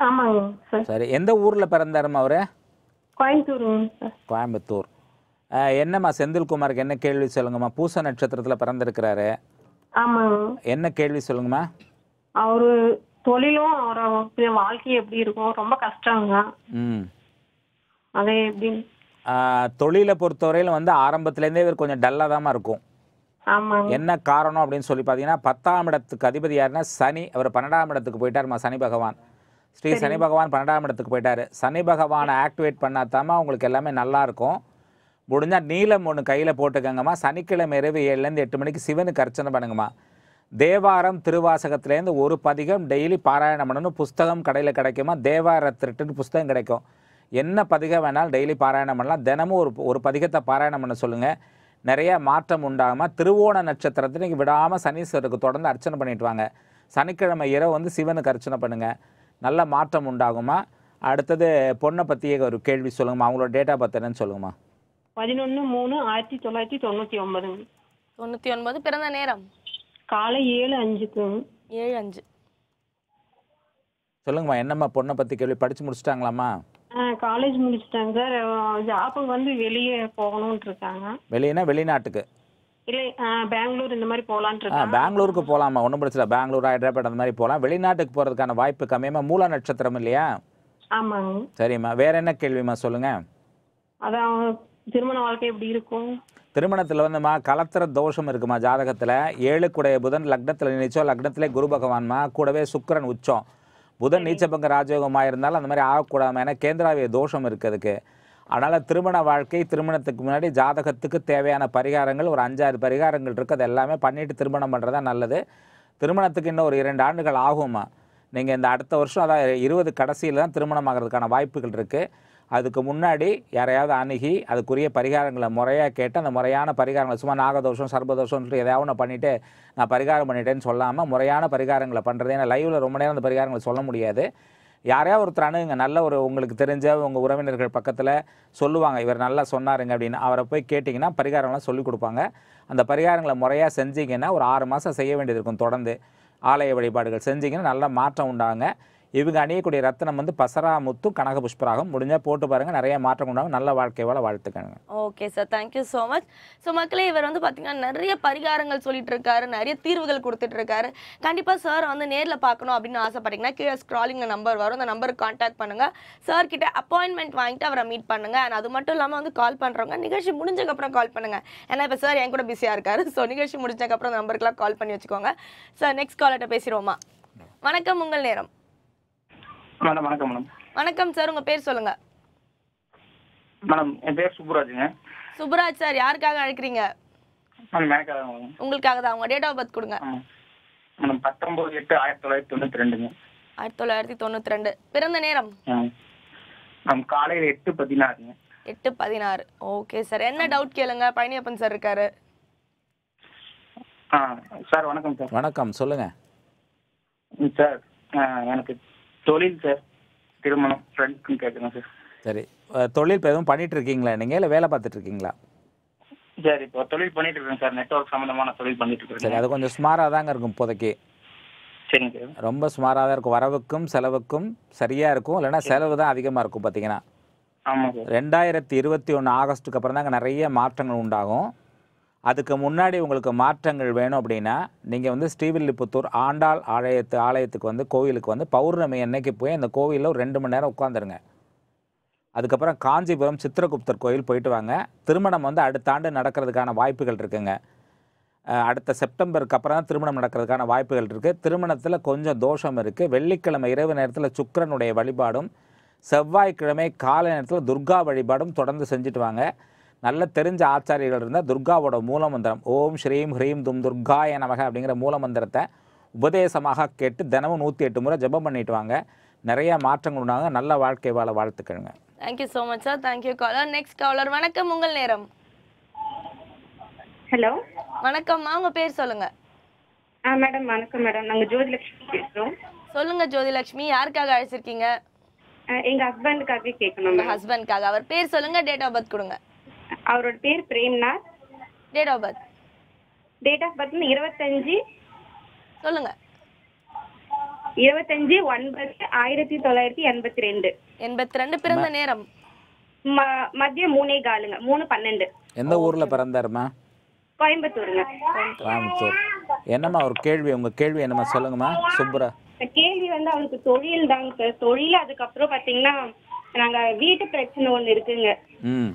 ஆமாங்க சார். சரி எந்த ஊரில் பிறந்தாருமா அவர்? கோயம்புத்தூர். அஹ், என்னம்மா செந்தில்குமாருக்கு என்ன கேள்வி சொல்லுங்கம்மா? பூச நட்சத்திரத்தில் பிறந்திருக்கிறாரு. என்ன கேள்வி சொல்லுங்கம்மா? அவரு தொழிலும் அவரோட வாழ்க்கை எப்படி இருக்கும்? ரொம்ப கஷ்டங்க. அதே எப்படி? தொழிலை பொறுத்தவரையிலும் வந்து ஆரம்பத்துலேருந்தே இவர் கொஞ்சம் டல்லாக தாம்மா இருக்கும். என்ன காரணம் அப்படின்னு சொல்லி பார்த்தீங்கன்னா பத்தாம் இடத்துக்கு அதிபதி யாருன்னா சனி. அவர் பன்னெண்டாம் இடத்துக்கு போயிட்டாருமா சனி பகவான். ஸ்ரீ சனி பகவான் பன்னெண்டாம் இடத்துக்கு போயிட்டாரு. சனி பகவானை ஆக்டிவேட் பண்ணாதாம உங்களுக்கு எல்லாமே நல்லா இருக்கும். முடிஞ்சால் நீலம் ஒன்று கையில் போட்டுக்கங்கம்மா. சனிக்கிழமை இரவு ஏழுலேருந்து எட்டு மணிக்கு சிவனுக்கு அர்ச்சனை பண்ணுங்கம்மா. தேவாரம் திருவாசகத்துலேருந்து ஒரு பதிகம் டெய்லி பாராயணம் பண்ணணும். புஸ்தகம் கடையில் கிடைக்குமா? தேவார திருட்டுன்னு புஸ்தகம் கிடைக்கும். என்ன பதிகம் வேணாலும் டெய்லி பாராயணம் பண்ணலாம். தினமும் ஒரு ஒரு பதிகத்தை பாராயணம் பண்ண சொல்லுங்கள் நிறைய மாற்றம் உண்டாகுமா? திருவோண நட்சத்திரத்தை நீங்கள் விடாமல் சனீஸ்வருக்கு தொடர்ந்து அர்ச்சனை பண்ணிட்டு வாங்க. சனிக்கிழமை இரவு வந்து சிவனுக்கு அர்ச்சனை பண்ணுங்கள் நல்ல மாற்றம் உண்டாகுமா? அடுத்தது பொண்ணை பற்றியே ஒரு கேள்வி சொல்லுங்கம்மா. அவங்களோட டேட்டா பர்த் என்னன்னு சொல்லுங்கம்மா. பதினொன்னு மூணு ஆயிரத்தி தொள்ளாயிரத்தி தொண்ணூத்தி ஒன்பதுங்க தொண்ணூற்றி ஒன்பது பிறந்த நேரம்? காலை ஏழு அஞ்சுக்குங்க ஏழு அஞ்சு. சொல்லுங்கம்மா என்னம்மா பொண்ணை பற்றி கேள்வி? படித்து முடிச்சிட்டாங்களாம்மா? காலேஜ் முடிச்சிட்டாங்க சார். ஜாப்புக்கு வந்து வெளியே போகணும்னு இருக்காங்க வெளியனா வெளிநாட்டுக்கு? இல்லை பெங்களூர் இந்த மாதிரி போகலான்ட்டு ஆ பெங்களூருக்கு போகலாமா ஒன்றும் பிரச்சனை. பெங்களூர் ஹைதராபாத் அந்த மாதிரி போகலாம் வெளிநாட்டுக்கு போகிறதுக்கான வாய்ப்பு கம்மியம்மா. மூல நட்சத்திரம் இல்லையா? ஆமாங்க. சரிம்மா. வேற என்ன கேள்விம்மா சொல்லுங்கள் அதான் திருமண வாழ்க்கை எப்படி இருக்கும்? திருமணத்தில் வந்துமா கலத்திர தோஷம் இருக்குமா ஜாதகத்தில்? ஏழுக்குடைய புதன் லக்னத்தில் நீச்சம் லக்னத்திலே குரு பகவான்மா கூடவே சுக்கிரன் உச்சம். புதன் நீச்சபங்க ராஜயோகமாக இருந்தாலும் அந்த மாதிரி ஆகக்கூடாது ஏன்னா கேந்திராவிய தோஷம் இருக்குது அதுக்கு. அதனால் திருமண வாழ்க்கை திருமணத்துக்கு முன்னாடி ஜாதகத்துக்கு தேவையான பரிகாரங்கள் ஒரு அஞ்சாறு பரிகாரங்கள் இருக்குது அது எல்லாமே பண்ணிட்டு திருமணம் பண்ணுறது தான் நல்லது. திருமணத்துக்கு இன்னும் ஒரு இரண்டு ஆண்டுகள் ஆகுமா நீங்கள் இந்த அடுத்த வருஷம் அதான் இருபது கடைசியில் தான் திருமணம் ஆகிறதுக்கான வாய்ப்புகள் இருக்குது அதுக்கு முன்னாடி யாரையாவது அணுகி அதுக்குரிய பரிகாரங்களை முறையாக கேட்டு அந்த முறையான பரிகாரங்களை சும்மா நாகதோஷம் சர்பதோஷம்னு சொல்லி எதாவது ஒன்று பண்ணிவிட்டு நான் பரிகாரம் பண்ணிட்டேன்னு சொல்லாமல் முறையான பரிகாரங்களை பண்ணுறது ஏன்னா லைவில் ரொம்ப நேரம் அந்த பரிகாரங்களை சொல்ல முடியாது. யாரையாவது ஒருத்தர் அணுகுங்க. நல்ல ஒரு உங்களுக்கு தெரிஞ்ச உங்கள் உறவினர்கள் பக்கத்தில் சொல்லுவாங்க. இவர் நல்லா சொன்னாருங்க அப்படின்னு. அவரை போய் கேட்டிங்கன்னா பரிகாரம்லாம் சொல்லி கொடுப்பாங்க. அந்த பரிகாரங்களை முறையாக செஞ்சீங்கன்னா ஒரு ஆறு மாதம் செய்ய வேண்டியது இருக்கும். தொடர்ந்து ஆலய வழிபாடுகள் செஞ்சிங்கன்னா நல்ல மாற்றம் உண்டாங்க. இவங்க அணியக்கூடிய ரத்தனம் வந்து பசரா முத்து கனக புஷ்பராகம். முடிஞ்சால் போட்டு பாருங்கள் நிறைய மாற்றம் உண்டாகும் நல்ல வாழ்க்கை வாழ okay sir thank you so much so மக்களே இவர் வந்து பார்த்தீங்கன்னா நிறைய பரிகாரங்கள் சொல்லிட்டு இருக்காரு நிறைய தீர்வுகள் கொடுத்துட்டு இருக்காரு கண்டிப்பாக சார் வந்து நேரில் பார்க்கணும் அப்படின்னு ஆசைப்பட்டீங்கன்னா கீழே ஸ்க்ராலிங் நம்பர் வரும். அந்த நம்பருக்கு காண்டாக்ட் பண்ணுங்கள் சார் கிட்ட அப்பாயின்மெண்ட் வாங்கிட்டு அவரை மீட் பண்ணுங்க. அண்ட் அது மட்டும் இல்லாமல் வந்து கால் பண்ணுறவங்க நிகழ்ச்சி முடிஞ்சக்கப்புறம் கால் பண்ணுங்கள் ஏன்னா இப்போ சார் என் கூட பிஸியாக இருக்காரு. ஸோ நிகழ்ச்சி முடிஞ்சதுக்கப்புறம் அந்த நம்பருக்குலாம் கால் பண்ணி வச்சுக்கோங்க. சார் நெக்ஸ்ட் காலர்கிட்ட பேசிடுவோமா? வணக்கம் உங்கள் நேரம். மேடம் வணக்கம் மேடம். வணக்கம் சார் உங்கள் பேர் சொல்லுங்கள் மேடம் என் பேர் சுப்புராஜுங்க. சுப்ராஜ் சார் யாருக்காக அழைக்கிறீங்க? உங்களுக்காக தான் உங்கள் டேட் ஆஃப் பர்த் கொடுங்க. மேடம் பத்தொம்பது எட்டு ஆயிரத்தி தொள்ளாயிரத்தி தொண்ணூற்றி ரெண்டுங்க. ஆயிரத்தி தொள்ளாயிரத்தி தொண்ணூற்றி ரெண்டு. பிறந்த நேரம்? ஆ. மேடம் காலையில் எட்டு பதினாறுங்க. எட்டு பதினாறு. ஓகே சார் என்ன டவுட் கேளுங்க. பழனியப்பன் சார் இருக்காரு. ஆ சார் வணக்கம் சார். வணக்கம் சொல்லுங்கள் ம், சார் ஆ, எனக்கு தொழில் சார். திருமணம் ஃப்ரெண்ட்ஸ்க்கு கேட்குறேன் சார். சரி. தொழில் இப்போ எதுவும் பண்ணிட்டு இருக்கீங்களா நீங்கள் இல்லை வேலை பார்த்துட்டு இருக்கீங்களா சார் இப்போ தொழில் பண்ணிட்டு இருக்கேன் சார். நெட்வொர்க் சம்மந்தமான தொழில் பண்ணிட்டு சரி இருக்கேன் அது கொஞ்சம் சுமாராக தாங்க இருக்கும் இப்போதைக்கு. சரிங்க சார். ரொம்ப சுமாராக தான் இருக்கும். வரவுக்கும் செலவுக்கும் சரியாக இருக்கும். இல்லைன்னா செலவு தான் அதிகமாக இருக்கும் பார்த்தீங்கன்னா ஆமாம் சார். ரெண்டாயிரத்தி இருபத்தி ஒன்று ஆகஸ்ட்டுக்கு அப்புறம் தாங்க நிறைய மாற்றங்கள் உண்டாகும். அதுக்கு முன்னாடி உங்களுக்கு மாற்றங்கள் வேணும் அப்படின்னா நீங்கள் வந்து ஸ்ரீவில்லிபுத்தூர் ஆண்டாள் ஆலயத்து ஆலயத்துக்கு வந்து கோவிலுக்கு வந்து பௌர்ணமி அன்னைக்கு போய் அந்த கோவிலில் ஒரு ரெண்டு மணி நேரம் உட்காந்துருங்க அதுக்கப்புறம் காஞ்சிபுரம் சித்திரகுப்தர் கோயில் போயிட்டு வாங்க. திருமணம் வந்து அடுத்த ஆண்டு நடக்கிறதுக்கான வாய்ப்புகள் இருக்குங்க. அடுத்த செப்டம்பருக்கு அப்புறம் தான் திருமணம் நடக்கிறதுக்கான வாய்ப்புகள் இருக்குது திருமணத்தில் கொஞ்சம் தோஷம் இருக்குது வெள்ளிக்கிழமை இரவு நேரத்தில் சுக்கிரனுடைய வழிபாடும் செவ்வாய்க்கிழமை காலை நேரத்தில் துர்கா வழிபாடும் தொடர்ந்து செஞ்சுட்டு வாங்க. நல்ல தெரிஞ்ச ஆச்சாரியர்கள் இருந்தால் துர்காவோட மூலமந்திரம் ஓம் ஸ்ரீம் ஹ்ரீம் தும் துர்காய நமக அப்படிங்கிற மூலமந்திரத்தை உபதேசமாக கேட்டு தினமும் நூற்றி எட்டு முறை ஜெபம் பண்ணிட்டு வாங்க. நிறைய மாற்றங்கள் உண்டாங்க. நல்ல வாழ்க்கை வாழ வாழ்த்துக்கணுங்க thank you so much sir thank you caller next caller வணக்கம் உங்கள் நேரம். ஹலோ வணக்கம்மா உங்க பேர் சொல்லுங்க. ஆ மேடம். வணக்கம் மேடம். நாங்கள் ஜோதிலட்சுமி பேசுகிறோம் சொல்லுங்க ஜோதிலட்சுமி யாருக்காக அழைச்சிருக்கீங்க? எங்க ஹஸ்பண்டுக்காக கேட்கணும் ஹஸ்பண்ட்காக அவர் பேர் சொல்லுங்க டேட் ஆஃப் பர்த் கொடுங்க. அவரோட பேர் Premnath date of birth date of birth இருபத்தஞ்சு சொல்லுங்க. இருபத்தஞ்சு ஒன்பது ஆயிரத்தி தொள்ளாயிரத்தி எண்பத்தி ரெண்டு எண்பத்தி ரெண்டு பிறந்த நேரம். ம மதியம் மூணே காலுங்க மூணு பன்னெண்டு. எந்த ஊரில் பிறந்தாருமா கோயம்புத்தூருங்க. கோயம்புத்தூர். என்னம்மா ஒரு கேள்வி உங்கள் கேள்வி என்னம்மா சொல்லுங்கம்மா. சுப்ரா கேள்வி வந்து அவனுக்கு தொழில் தாங்க சார். தொழில் அதுக்கப்புறம் பாத்தீங்கன்னா நாங்க வீட்டு பிரச்சனை ஒண்ணு இருக்குங்க. ம்.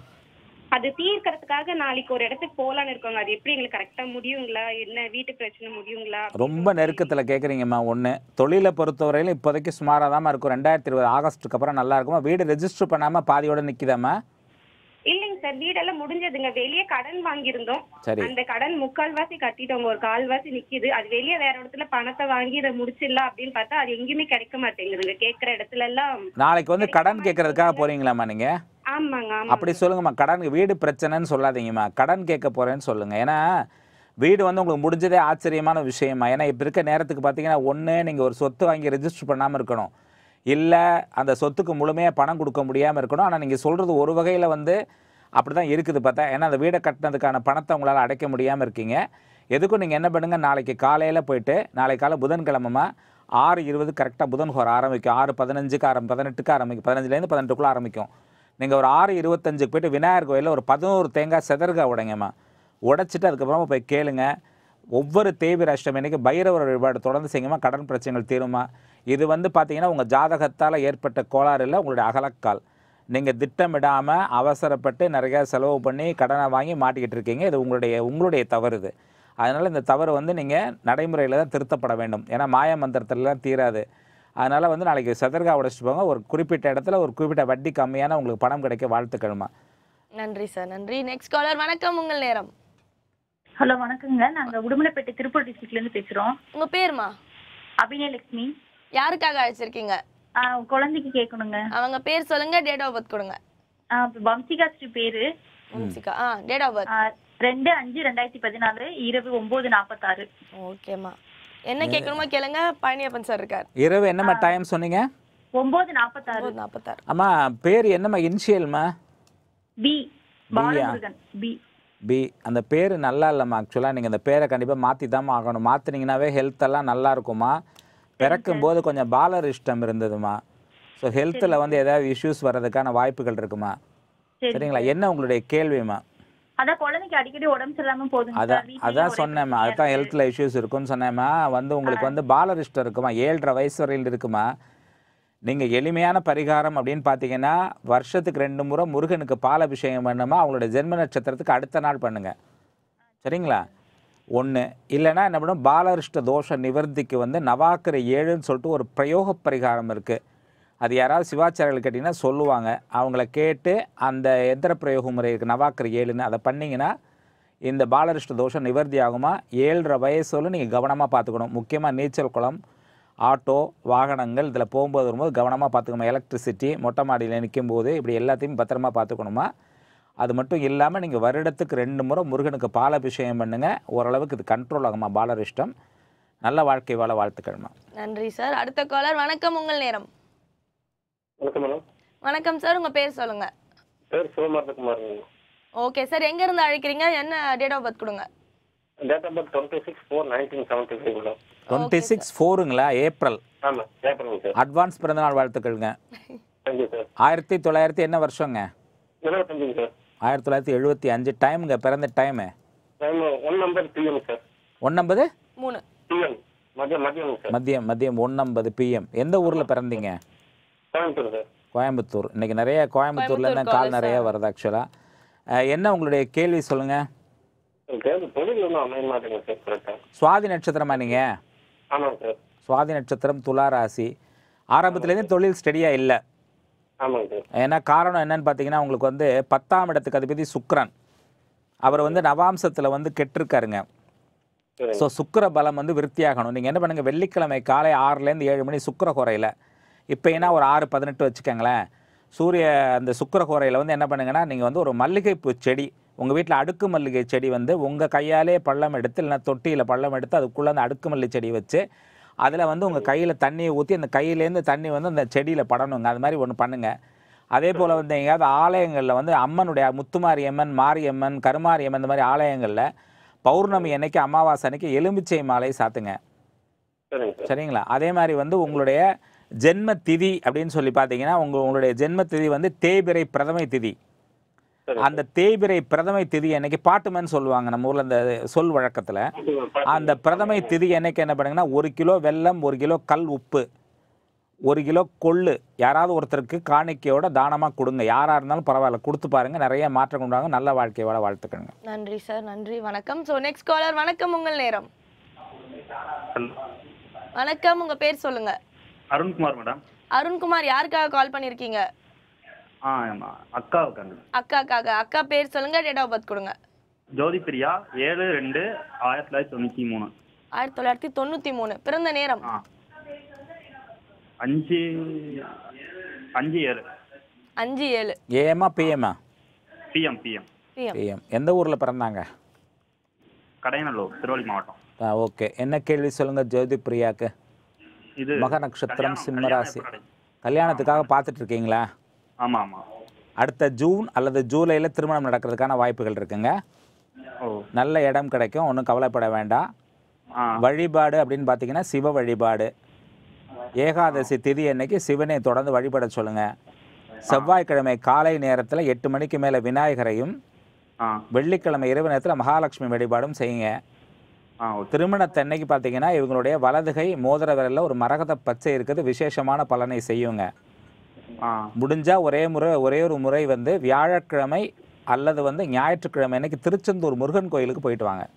அது தீர்க்கறதுக்காக நாளைக்கு ஒரு இடத்துக்கு போலான்னு இருக்கோங்க. அது எப்படி எங்களுக்கு கரெக்டா முடியுங்களா? என்ன வீட்டு பிரச்சனை முடியுங்களா? ரொம்ப நெருக்கத்தில் கேட்குறீங்கம்மா ஒன்று தொழிலை பொறுத்தவரையிலும் இப்போதைக்கு சுமாராக தான் இருக்கும். ரெண்டாயிரத்தி இருபது ஆகஸ்ட்டுக்கு அப்புறம் நல்லா இருக்குமா? வீடு ரெஜிஸ்டர் பண்ணாமல் பாதியோட நிற்கிதாம்மா சார் வீடெல்லாம் முடிஞ்சதுங்க. வெளியே கடன் வாங்கியிருந்தோம். சரி. அந்த கடன் முக்கால்வாசி கட்டிட்டோங்க. ஒரு கால்வாசி நிக்குது. அது வெளியே வேற இடத்துல பணத்தை வாங்கி இதை முடிச்சிடலாம் அப்படின்னு பார்த்தா அது எங்கேயுமே கிடைக்க மாட்டேங்குதுங்க. கேட்குற இடத்துல எல்லாம் நாளைக்கு வந்து கடன் கேட்கறதுக்காக போறீங்களாம்மா நீங்க? ஆமாங்க ஆமாங்க. அப்படி சொல்லுங்கம்மா. கடன் வீடு பிரச்சனைன்னு சொல்லாதீங்கம்மா. கடன் கேட்க போறேன்னு சொல்லுங்க. ஏன்னா வீடு வந்து உங்களுக்கு முடிஞ்சதே ஆச்சரியமான விஷயமா ஏன்னா இப்போ இருக்க நேரத்துக்கு பார்த்தீங்கன்னா ஒன்று நீங்கள் ஒரு சொத்து வாங்கி ரெஜிஸ்டர் பண்ணாமல் இருக்கணும். இல்லை அந்த சொத்துக்கு முழுமையாக பணம் கொடுக்க முடியாமல் இருக்கணும். ஆனால் நீங்கள் சொல்கிறது ஒரு வகையில் வந்து அப்படி தான் இருக்குது பார்த்தா. ஏன்னா அந்த வீடை கட்டினதுக்கான பணத்தை உங்களால் அடைக்க முடியாமல் இருக்கீங்க. எதுக்கும் நீங்கள் என்ன பண்ணுங்கள் நாளைக்கு காலையில் போயிட்டு நாளைக்கு காலை புதன்கிழமைமா ஆறு இருபது கரெக்டாக புதன் ஹோர் ஆரம்பிக்கும். ஆறு பதினஞ்சுக்கு ஆரம்பி பதினெட்டுக்கு ஆரம்பிக்கும். பதினஞ்சுலேருந்து பதினெட்டுக்குள்ளே ஆரம்பிக்கும். நீங்கள் ஒரு ஆறு இருபத்தஞ்சுக்கு போயிட்டு விநாயகர் கோயிலில் ஒரு பதினோரு தேங்காய் செதறுகாய் உடைங்கம்மா. உடைச்சிட்டு அதுக்கப்புறமா போய் கேளுங்க. ஒவ்வொரு தேவி அஷ்டமி இன்றைக்கி பைரவர் வழிபாடு தொடர்ந்து செய்யுமா கடன் பிரச்சனைகள் தீருமா இது வந்து பார்த்திங்கன்னா உங்கள் ஜாதகத்தால் ஏற்பட்ட கோளாறு இல்லை உங்களுடைய அகலக்கால். நீங்கள் திட்டமிடாமல் அவசரப்பட்டு நிறையா செலவு பண்ணி கடனை வாங்கி மாட்டிக்கிட்டு இருக்கீங்க. இது உங்களுடைய உங்களுடைய தவறு இது. அதனால் இந்த தவறு வந்து நீங்கள் நடைமுறையில் தான் திருத்தப்பட வேண்டும். ஏன்னா மாய மந்திரத்துலலாம் தீராது. அதனால் வந்து நாளைக்கு சதர்கா உடைச்சிட்டு போங்க. ஒரு குறிப்பிட்ட இடத்துல ஒரு குறிப்பிட்ட வட்டி கம்மியான உங்களுக்கு பணம் கிடைக்க வாழ்த்துக்கள்மா. நன்றி சார் நன்றி. நெக்ஸ்ட் காலர் வணக்கம். உங்கள் நேரம். ஹலோ வணக்கங்க நாங்க உடுமலைப்பேட்டை திருப்பூர் டிஸ்ட்ரிக்ட்ல இருந்து பேசுறோம். உங்க பேருமா? அபிநயலட்சுமி. யாருக்காக அழைச்சிருக்கீங்க? குழந்தைக்கு கேட்கணுங்க அவங்க பேர் சொல்லுங்க டேட் ஆஃப் பர்த் கொடுங்க. வம்சிகா ஸ்ரீ பேரு. வம்சிகா ஆ டேட் ஆஃப் பர்த் ரெண்டு அஞ்சு ரெண்டாயிரத்தி பதினாலு இரவு ஒன்பது நாற்பத்தாறு ஓகேம்மா என்ன கேட்கணுமோ கேளுங்க பழனியப்பன் சார் இருக்கார். இரவு என்னம்மா டைம் சொன்னீங்க? ஒன்பது நாற்பத்தாறு நாற்பத்தாறு அம்மா பேர் என்னம்மா இனிஷியல்மா பி பாலமுருகன் பி. பி அந்த பேர் நல்லா இல்லைம்மா ஆக்சுவலாக நீங்கள் அந்த பேரை கண்டிப்பாக மாற்றி தான் ஆகணும். மாற்றினீங்கனாவே ஹெல்த் எல்லாம் நல்லா இருக்குமா? பிறக்கும் போது கொஞ்சம் பாலரிஷ்டம் இருந்ததுமா? ஸோ ஹெல்த்தில் வந்து ஏதாவது இஷ்யூஸ் வர்றதுக்கான வாய்ப்புகள் இருக்குமா? சரி சரிங்களா? என்ன உங்களுடைய கேள்விமா அதான் குழந்தைக்கு அடிக்கடி உடம்பு சரியில்லாம அதான் அதான் சொன்னேம்மா. இருக்கு. ஹெல்த்தில் இஷ்யூஸ் இருக்குன்னு சொன்னேம்மா. வந்து உங்களுக்கு வந்து பாலரிஷ்டம் இருக்குமா? ஏழரை வயசு வரையில் இருக்குமா? நீங்கள் எளிமையான பரிகாரம் அப்படின்னு பார்த்தீங்கன்னா வருஷத்துக்கு ரெண்டு முறை முருகனுக்கு பால் அபிஷேகம் பண்ணுமா? அவங்களுடைய ஜென்ம நட்சத்திரத்துக்கு அடுத்த நாள் பண்ணுங்க. சரிங்களா? ஒன்று இல்லைன்னா என்ன பண்ணும்? பாலரிஷ்ட தோஷ நிவர்த்திக்கு வந்து நவாக்கிர ஏழுன்னு சொல்லிட்டு ஒரு பிரயோக பரிகாரம் இருக்குது அது யாராவது சிவாச்சாரியர்கள் கேட்டிங்கன்னா சொல்லுவாங்க. அவங்கள கேட்டு அந்த எந்திர பிரயோக முறை இருக்குது நவாக்கிர ஏழுன்னு. அதை பண்ணிங்கன்னா இந்த பாலரிஷ்ட தோஷம் நிவர்த்தி ஆகுமா? ஏழரை வயசுல நீங்கள் கவனமாக பார்த்துக்கணும். முக்கியமாக நீச்சல் குளம் ஆட்டோ வாகனங்கள் இதில் போகும்போது வரும்போது கவனமாக பார்த்துக்கணும். எலக்ட்ரிசிட்டி மொட்டை மாடியில் நிற்கும் போது இப்படி எல்லாத்தையும் பத்திரமா பார்த்துக்கணுமா? அது மட்டும் இல்லாமல் நீங்கள் வருடத்துக்கு ரெண்டு முறை முருகனுக்கு பாலாபிஷேகம் பண்ணுங்கள் ஓரளவுக்கு இது கண்ட்ரோல் ஆகுமா பாலரிஷ்டம். நல்ல வாழ்க்கை வாழ வாழ்த்துக்கள்மா நன்றி சார் அடுத்த காலர் வணக்கம் உங்கள் நேரம். வணக்கம் மேடம் வணக்கம் சார் உங்க பேர் சொல்லுங்க. பேர் சிவமாரதகுமார் ஓகே சார் எங்க இருந்து அழைக்கிறீங்க? என்ன டேட் ஆஃப் பர்த் கொடுங்க. Date of birth twenty six four nineteen seventy five madam twenty six ஃபோருங்களா April ஆமாம் ஏப்ரல் சார் அட்வான்ஸ் பிறந்தநாள் வாழ்த்துக்கள்ங்க ஆயிரத்தி தொள்ளாயிரத்தி என்ன வருஷங்க? எழுபத்தஞ்சுங்க சார் ஆயிரத்தி தொள்ளாயிரத்தி எழுபத்தி அஞ்சு டைமுங்க பிறந்த time. One number PM sir ஒன்னம்பது மூணு. பிஎம் மதியம் மதியம் மதியம் ஒன்னம்பது பிஎம் எந்த ஊரில் பிறந்தீங்க? கோயம்புத்தூர் சார் கோயம்புத்தூர். இன்னைக்கு நிறைய கோயம்புத்தூர்ல இருந்து கால் நிறைய வருது ஆக்சுவலாக என்ன உங்களுடைய கேள்வி சொல்லுங்க? சுவாதி நட்சத்திரமா நீங்க? சுவாதி நட்சத்திரம் துலா ராசி. ஆரம்பத்துலேருந்து தொழில் ஸ்டெடியாக இல்லை. ஏன்னா காரணம் என்னன்னு பார்த்தீங்கன்னா உங்களுக்கு வந்து பத்தாம் இடத்துக்கு அதிபதி சுக்கிரன். அவர் வந்து நவாம்சத்தில் வந்து கெட்டிருக்காருங்க. ஸோ சுக்கிர பலம் வந்து விருத்தியாகணும். நீங்கள் என்ன பண்ணுங்கள் வெள்ளிக்கிழமை காலை ஆறுலேருந்து ஏழு மணி சுக்கிர குறையில் இப்போ ஏன்னா ஒரு ஆறு பதினெட்டு வச்சுக்கோங்களேன். சூரிய அந்த சுக்கிர குறையில் வந்து என்ன பண்ணுங்கன்னா நீங்கள் வந்து ஒரு மல்லிகைப்பூ செடி உங்கள் வீட்டில் அடுக்கு மல்லிகை செடி வந்து உங்கள் கையாலே பள்ளம் எடுத்து இல்லைன்னா தொட்டியில் பள்ளம் எடுத்து அதுக்குள்ளே அந்த அடுக்கு மல்லி செடி வச்சு அதில் வந்து உங்கள் கையில் தண்ணியை ஊற்றி அந்த கையிலேருந்து தண்ணி வந்து அந்த செடியில் படணுங்க. அது மாதிரி ஒன்று பண்ணுங்கள் அதே போல் வந்து எங்கேயாவது ஆலயங்களில் வந்து அம்மனுடைய முத்துமாரியம்மன் மாரியம்மன் கருமாரியம்மன் இந்த மாதிரி ஆலயங்களில் பௌர்ணமி அன்னைக்கு அமாவாசை அன்னைக்கு எலுமிச்சை மாலை சாத்துங்க. சரிங்க சார். சரிங்களா? அதே மாதிரி வந்து உங்களுடைய ஜென்ம திதி அப்படின்னு சொல்லி பார்த்தீங்கன்னா உங்க உங்களுடைய ஜென்ம திதி வந்து தேய்பிறை பிரதமை திதி. அந்த தேய்பிறை பிரதமை திதி அன்னைக்கு பாட்டுமன்னு சொல்லுவாங்க நம்ம ஊரில் இந்த சொல் வழக்கத்தில். அந்த பிரதமை திதி என்னைக்கு என்ன பண்ணுங்கன்னா ஒரு கிலோ வெல்லம் ஒரு கிலோ கல் உப்பு ஒரு கிலோ கொள்ளு. யாராவது ஒருத்தருக்கு காணிக்கையோட தானமாக கொடுங்க. யாராக இருந்தாலும் பரவாயில்ல கொடுத்து பாருங்க. நிறைய மாற்றம் கொண்டாங்க நல்ல வாழ்க்கையோட வாழ்த்துக்கணுங்க நன்றி சார். நன்றி. வணக்கம். ஸோ நெக்ஸ்ட் காலர் வணக்கம். உங்கள் நேரம். வணக்கம். உங்க பேர் சொல்லுங்க. அருண்குமார் மேடம். அருண்குமார் யாருக்காக கால் ஆமா. அக்காவுக்காங்க அக்காக்காக அக்கா பேர் சொல்லுங்க டேட் ஆஃப் பர்த் கொடுங்க. ஜோதி பிரியா ஏழு ரெண்டு ஆயிரத்தி தொள்ளாயிரத்தி தொண்ணூற்றி மூணு. ஆயிரத்தி தொள்ளாயிரத்தி தொண்ணூத்தி மூணு. பிறந்த நேரம்? அஞ்சு அஞ்சு ஏழு. அஞ்சு ஏழு. ஏஎம்மா பிஎம்மா? PM PM. பிஎம். பிஎம். எந்த ஊரில் பிறந்தாங்க? கடையநல்லூர் திருவள்ளி மாவட்டம். ஆ ஓகே. என்ன கேள்வி சொல்லுங்க ஜோதி பிரியாக்கு இது மக நட்சத்திரம் சிம்மராசி கல்யாணத்துக்காக பார்த்துட்டு இருக்கீங்களா? ஆமா ஆமா அடுத்த ஜூன் அல்லது ஜூலையில் திருமணம் நடக்கிறதுக்கான வாய்ப்புகள் இருக்குங்க. நல்ல இடம் கிடைக்கும் ஒன்றும் கவலைப்பட வேண்டாம். வழிபாடு அப்படின்னு பார்த்தீங்கன்னா சிவ வழிபாடு. ஏகாதசி திதி அன்னைக்கு சிவனை தொடர்ந்து வழிபட சொல்லுங்க. செவ்வாய்க்கிழமை காலை நேரத்தில் எட்டு மணிக்கு மேலே விநாயகரையும் வெள்ளிக்கிழமை இரவு நேரத்தில் மகாலட்சுமி வழிபாடும் செய்யுங்க. திருமணத்தன்னைக்கு பார்த்தீங்கன்னா இவங்களுடைய வலதுகை மோதிர விரலில் ஒரு மரகத பச்சை இருக்குது விசேஷமான பலனை செய்யுங்க. முடிஞ்சால் ஒரே முறை ஒரே ஒரு முறை வந்து வியாழக்கிழமை அல்லது வந்து ஞாயிற்றுக்கிழமை அன்னைக்கு திருச்செந்தூர் முருகன் கோயிலுக்கு போயிட்டு வாங்க.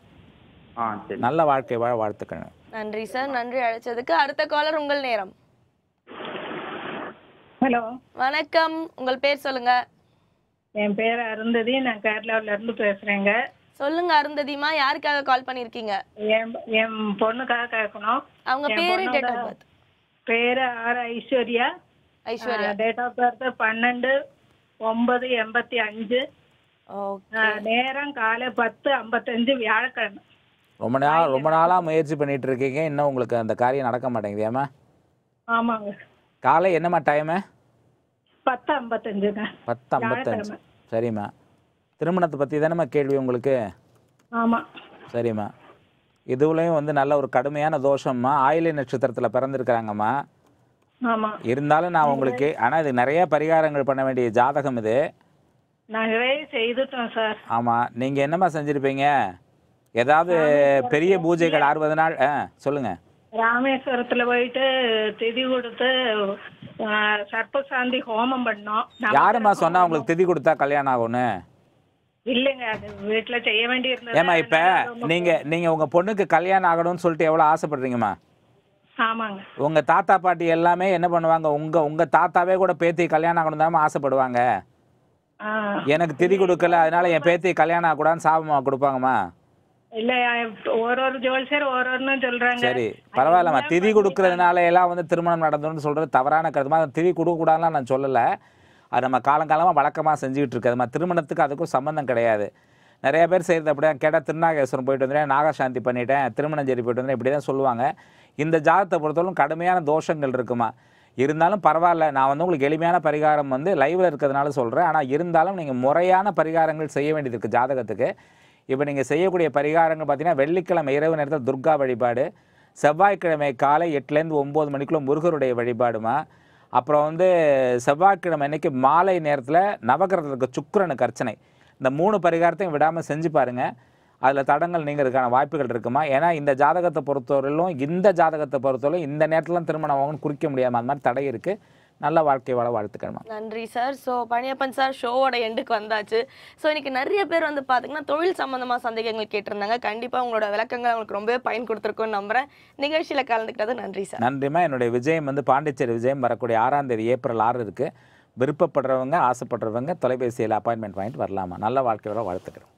ஆ சரி. நல்ல வாழ்க்கை வாழ வாழ்த்துக்கள். நன்றி சார் நன்றி அழைச்சதுக்கு. அடுத்த காலர் உங்கள் நேரம். ஹலோ. வணக்கம். உங்கள் பேர் சொல்லுங்க. என் பேர் அருந்ததி. நான் கேரளாவுல இருந்து பேசுறேங்க. சொல்லுங்க அருந்ததிமா யாருக்காக கால் பண்ணிருக்கீங்க? என் என் பொண்ணுக்காக கேட்கணும். அவங்க பேரு பேரு R Aishwarya. Aishwarya. Date of birth பன்னெண்டு ஒன்பது எண்பத்தி அஞ்சு. நேரம் காலை பத்து ஐம்பத்தஞ்சு வியாழக்கிழமை. ரொம்ப நாள் ரொம்ப நாளாக முயற்சி பண்ணிட்டு இருக்கீங்க இன்னும் உங்களுக்கு அந்த காரியம் நடக்க மாட்டேங்குது ஏமா ஆமாங்க. காலை என்னம்மா டைமு பத்து ஐம்பத்தஞ்சுங்க. பத்து ஐம்பத்தஞ்சு. சரிம்மா. திருமணத்தை பற்றி தானேம்மா கேள்வி உங்களுக்கு? ஆமா. சரிம்மா. இதுவுலையும் வந்து நல்ல ஒரு கடுமையான தோஷம்மா. ஆயிலை நட்சத்திரத்தில் பிறந்திருக்கிறாங்கம்மா. இருந்தாலும் நான் உங்களுக்கு ஆனால் இது நிறைய பரிகாரங்கள் பண்ண வேண்டிய ஜாதகம் இது. நான் நிறைய செய்துட்டோம் சார். ஆமாம் நீங்கள் என்னம்மா செஞ்சுருப்பீங்க? ஏதாவது பெரிய பூஜைகள் அறுபது நாள் ஆ சொல்லுங்கள் ராமேஸ்வரத்துல போயிட்டு திதி கொடுத்து ஆ, சர்ப்பசாந்தி ஹோமம் பண்ணோம். நவக்கிரக யாரும்மா சொன்னா. உங்களுக்கு திதி கொடுத்தா கல்யாணம் ஆகும்னு? இல்லைங்க அது வீட்டுல செய்ய இப்போ நீங்கள் நீங்கள் உங்கள் பொண்ணுக்கு கல்யாணம் ஆகணும்னு சொல்லிட்டு எவ்வளோ ஆசைப்படுறீங்கம்மா? ஆமாங்க. உங்கள் தாத்தா பாட்டி எல்லாமே என்ன பண்ணுவாங்க? உங்கள் உங்கள் தாத்தாவே கூட பேத்தி கல்யாணம் ஆகணும் ஆசைப்படுவாங்க. எனக்கு திதி கொடுக்கல அதனால என் பேத்தி கல்யாணம் ஆகக்கூடாதுன்னு சாபமா கொடுப்பாங்கம்மா. இல்ல ஒரு ஒரு ஜோல்சர் ஒரு ஒன்னு சொல்றாங்க. சரி பரவாயில்லம்மா. திதி கொடுக்கறதுனால எல்லாம் வந்து திருமணம் நடந்ததுன்னு சொல்கிறது தவறான கருத்துமா? அந்த திதி கொடுக்கக்கூடாதுலாம் நான் சொல்லலை. அது நம்ம காலங்காலமாக வழக்கமாக செஞ்சுக்கிட்டு இருக்கிறதுமா திருமணத்துக்கு அதுக்கும் சம்மந்தம் கிடையாது. நிறைய பேர் செய்கிறது அப்படியே கேட்டால் திருநாகேஸ்வரம் போயிட்டு வந்துட்டேன் நாகசாந்தி பண்ணிட்டேன் திருமணஞ்சேரி போயிட்டு வந்தேன் இப்படி தான் சொல்லுவாங்க. இந்த ஜாதகத்தை பொறுத்தவரைக்கும் கடுமையான தோஷங்கள் இருக்குமா? இருந்தாலும் பரவாயில்ல நான் வந்து உங்களுக்கு எளிமையான பரிகாரம் வந்து லைவில் இருக்கிறதுனால சொல்கிறேன் ஆனால் இருந்தாலும் நீங்கள் முறையான பரிகாரங்கள் செய்ய வேண்டியது இருக்குது ஜாதகத்துக்கு. இப்போ நீங்கள் செய்யக்கூடிய பரிகாரங்கள் பார்த்தீங்கன்னா வெள்ளிக்கிழமை இரவு நேரத்தில் துர்கா வழிபாடு செவ்வாய்க்கிழமை காலை எட்டுலேருந்து ஒம்பது மணிக்குள்ள முருகருடைய வழிபாடுமா? அப்புறம் வந்து செவ்வாய்க்கிழமை அன்றைக்கி மாலை நேரத்தில் நவகிரகத்துக்கு சுக்கரனுக்கு அர்ச்சனை. இந்த மூணு பரிகாரத்தையும் விடாமல் செஞ்சு பாருங்கள் அதில் தடங்கள் நீங்கிறதுக்கான வாய்ப்புகள் இருக்குமா? ஏன்னா இந்த ஜாதகத்தை பொறுத்தவரையிலும் இந்த ஜாதகத்தை பொறுத்தவரையிலும் இந்த நேரத்தில் திருமணம் ஆகும்னு குறிக்க முடியாம அந்த மாதிரி தடை இருக்குது நல்ல வாழ்க்கை வாழ வாழ்த்துக்கணுமா நன்றி சார். ஸோ பழனியப்பன் சார் ஷோவோட எண்டுக்கு வந்தாச்சு. ஸோ இன்னைக்கு நிறைய பேர் வந்து பார்த்தீங்கன்னா தொழில் சம்பந்தமாக சந்தேகங்கள் கேட்டிருந்தாங்க. கண்டிப்பாக உங்களோட விளக்கங்கள் அவங்களுக்கு ரொம்பவே பயன் கொடுத்துருக்குன்னு நம்புறேன். நிகழ்ச்சியில் கலந்துக்கிட்டது நன்றி சார். நன்றிம்மா. என்னுடைய விஜயம் வந்து பாண்டிச்சேரி விஜயம் வரக்கூடிய ஆறாம் தேதி ஏப்ரல் ஆறு இருக்குது விருப்பப்படுறவங்க ஆசைப்படுறவங்க தொலைபேசியில் அப்பாயின்மெண்ட் வாங்கிட்டு வரலாமா? நல்ல வாழ்க்கையோட வாழ்த்துக்கிறோம்.